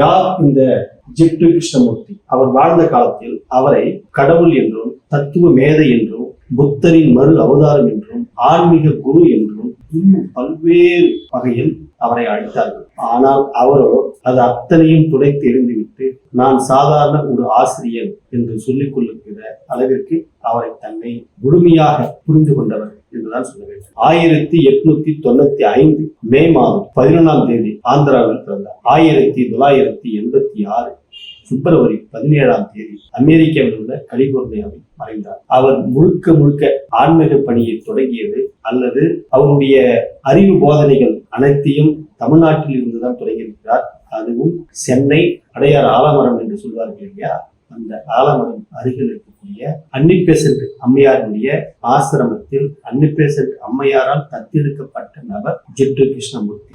யார் இந்த ஜிப்டு கிருஷ்ணமூர்த்தி? அவர் வாழ்ந்த காலத்தில் அவரை கடவுள் என்றும் தத்துவ மேதை என்றும் புத்தரின் மறு அவதாரம் என்றும் ஆன்மீக குரு என்றும் இன்னும் பல்வேறு வகையில் அவரை அழைத்தார்கள். ஆனால் அவரோ அது அத்தனையும் துடைத்து எறிந்துவிட்டு நான் சாதாரண ஒரு ஆசிரியர் என்று சொல்லிக் கொள்ளுகிற அளவிற்கு அவரை தன்னை முழுமையாக புரிந்து கொண்டவர். என்றுதான் சொல்ல வேண்டும். ஆயிரத்தி எட்நூத்தி தொண்ணூத்தி ஐந்து மே மாதம் பதினொன்றாம் தேதி ஆந்திராவில் பிறந்தார். ஆயிரத்தி தொள்ளாயிரத்தி எண்பத்தி ஆறு பிப்ரவரி பதினேழாம் தேதி அமெரிக்காவில் உள்ள கலிபோர்னியாவில் மறைந்தார். அவர் முழுக்க முழுக்க ஆன்மீக பணியை தொடங்கியது அல்லது அவருடைய அறிவு போதனைகள் அனைத்தையும் தமிழ்நாட்டில் இருந்துதான் தொடங்கியிருக்கிறார். அதுவும் சென்னை அடையார் ஆலமரம் என்று சொல்வார்கள் இல்லையா? அந்த ஆலமரம் அருகில் இருக்கக்கூடிய அன்னிபேசன்ட் அம்மையாருடைய ஆசிரமத்தில் அன்னிபேசன்ட் அம்மையாரால் தத்தெடுக்கப்பட்ட நபர் ஜிட்டு கிருஷ்ணமூர்த்தி.